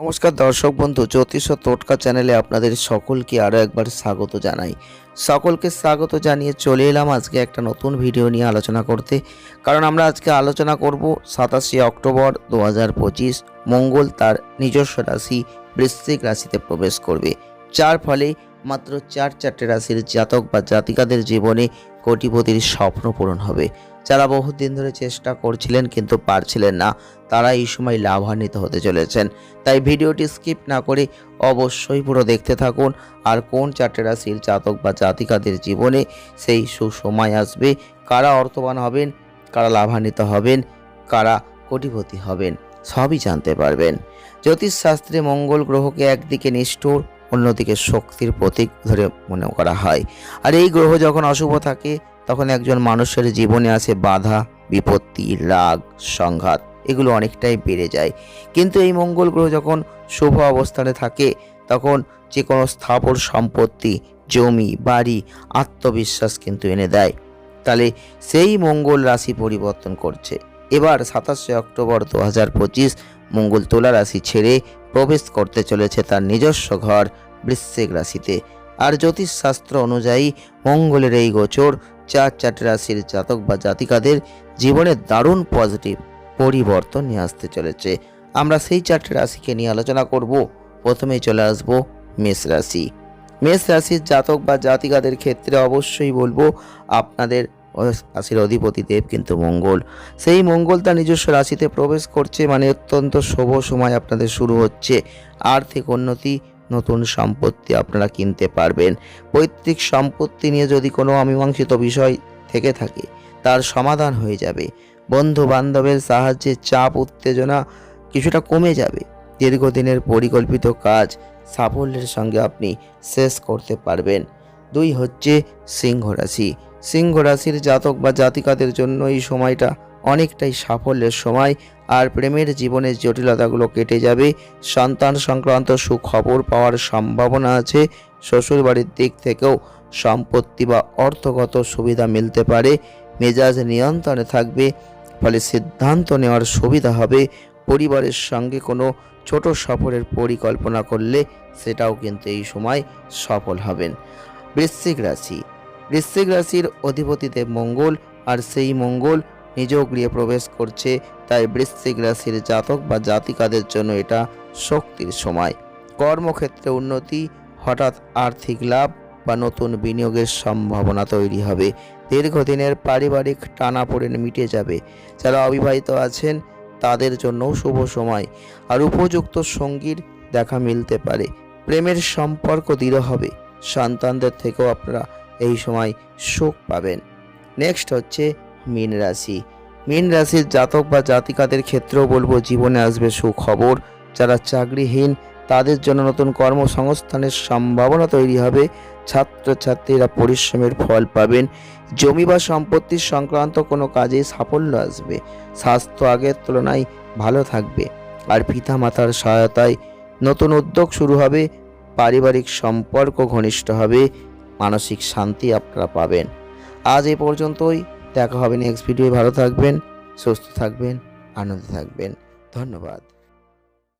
নমস্কার দর্শক বন্ধু, জ্যোতিষ টোটকা চ্যানেলে আপনাদের সকলকে আরও একবার স্বাগত জানাই। সকলকে স্বাগত জানিয়ে চলে এলাম আজকে একটা নতুন ভিডিও নিয়ে আলোচনা করতে। কারণ আমরা আজকে আলোচনা করব সাতাশে অক্টোবর দু মঙ্গল তার নিজস্ব রাশি, বৃশ্চিক রাশিতে প্রবেশ করবে। যার ফলে মাত্র চার চারটে রাশির জাতক বা জাতিকাদের জীবনে কোটিপতির স্বপ্ন পূরণ হবে। যারা বহুদিন ধরে চেষ্টা করছিলেন কিন্তু পারছিলেন না, তারা এই সময় লাভান্বিত হতে চলেছেন। তাই ভিডিওটি স্কিপ না করে অবশ্যই পুরো দেখতে থাকুন, আর কোন চারটে রাশির জাতক বা জাতিকাদের জীবনে সেই সুসময় আসবে, কারা অর্থবান হবেন, কারা লাভান্বিত হবেন, কারা কোটিপতি হবেন, সবই জানতে পারবেন। জ্যোতিষশাস্ত্রে মঙ্গল গ্রহকে একদিকে নিষ্ঠুর অন্যদিকে শক্তির প্রতীক ধরে মনে করা হয়। আর এই গ্রহ যখন অশুভ থাকে, তখন একজন মানুষের জীবনে আসে বাধা, বিপত্তি, রাগ, সংঘাত, এগুলো অনেকটাই বেড়ে যায়। কিন্তু এই মঙ্গল গ্রহ যখন শুভ অবস্থানে থাকে, তখন যে কোনো স্থাবর সম্পত্তি, জমি, বাড়ি, আত্মবিশ্বাস কিন্তু এনে দেয়। তাহলে সেই মঙ্গল রাশি পরিবর্তন করছে। এবার সাতাশে অক্টোবর দু হাজার পঁচিশ মঙ্গল তুলা রাশি ছেড়ে প্রবেশ করতে চলেছে তার নিজস্ব ঘর বৃশ্চিক রাশিতে। আর জ্যোতিষশাস্ত্র অনুযায়ী মঙ্গলের এই গোচর চার চারটে রাশির জাতক বা জাতিকাদের জীবনে দারুণ পজিটিভ পরিবর্তন নিয়ে আসতে চলেছে। আমরা সেই চারটে রাশিকে নিয়ে আলোচনা করব। প্রথমেই চলে আসব মেষ রাশি। মেষ রাশির জাতক বা জাতিকাদের ক্ষেত্রে অবশ্যই বলব, আপনাদের রাশির অধিপতি দেব কিন্তু মঙ্গল। সেই মঙ্গল তার নিজস্ব রাশিতে প্রবেশ করছে মানে অত্যন্ত শুভ সময় আপনাদের শুরু হচ্ছে। আর্থিক উন্নতি, নতুন সম্পত্তি আপনারা কিনতে পারবেন। পৈতৃক সম্পত্তি নিয়ে যদি কোনো অমীমাংসিত বিষয় থেকে থাকে, তার সমাধান হয়ে যাবে। বন্ধু বান্ধবের সাহায্যে চাপ, উত্তেজনা কিছুটা কমে যাবে। দীর্ঘদিনের পরিকল্পিত কাজ সাফল্যের সঙ্গে আপনি শেষ করতে পারবেন। দুই হচ্ছে সিংহ রাশি। সিংহ রাশির জাতক বা জাতিকাদের জন্য এই সময়টা অনেকটাই সাফল্যের সময় আর প্রেমের জীবনের জটিলতাগুলো কেটে যাবে। সন্তান সংক্রান্ত সুখবর পাওয়ার সম্ভাবনা আছে। শ্বশুর বাড়ির দিক থেকেও সম্পত্তি বা অর্থগত সুবিধা মিলতে পারে। মেজাজ নিয়ন্ত্রণে থাকবে, ফলে সিদ্ধান্ত নেওয়ার সুবিধা হবে। পরিবারের সঙ্গে কোনো ছোট সফরের পরিকল্পনা করলে সেটাও কিন্তু এই সময় সফল হবেন। বৃশ্চিক রাশি বৃশ্চিক রাশির অধিপতিদেব মঙ্গল আর সেই মঙ্গল নিজ গৃহে প্রবেশ করছে, তাই বৃশ্চিক রাশির জাতক বা জাতিকাদের জন্য এটা শক্তির সময়। কর্মক্ষেত্রে উন্নতি, হঠাৎ আর্থিক লাভ বা নতুন বিনিয়োগের সম্ভাবনা তৈরি হবে। দীর্ঘদিনের পারিবারিক টানাপোড়েন মিটে যাবে। যারা অবিবাহিত আছেন, তাদের জন্যও শুভ সময়। আর উপযুক্ত সঙ্গীর দেখা মিলতে পারে। প্রেমের সম্পর্ক দৃঢ় হবে। সন্তানদের থেকেও আপনারা এই সময় সুখ পাবেন। নেক্সট হচ্ছে মীন রাশি। মীন রাশির জাতক বা জাতিকাদের ক্ষেত্রেও বলব জীবনে আসবে সুখবর। যারা চাকরিহীন, তাদের জন্য নতুন কর্মসংস্থানের সম্ভাবনা তৈরি হবে। ছাত্রছাত্রীরা পরিশ্রমের ফল পাবেন। জমি বা সম্পত্তি সংক্রান্ত কোনো কাজে সাফল্য আসবে। স্বাস্থ্য আগের তুলনায় ভালো থাকবে। আর পিতামাতার সহায়তায় নতুন উদ্যোগ শুরু হবে। পারিবারিক সম্পর্ক ঘনিষ্ঠ হবে। মানসিক শান্তি আপনারা পাবেন। আজ এ পর্যন্তই। দেখা হবে নেক্সট ভিডিও ভালো থাকবেন, সুস্থ থাকবেন, আনন্দে থাকবেন। ধন্যবাদ।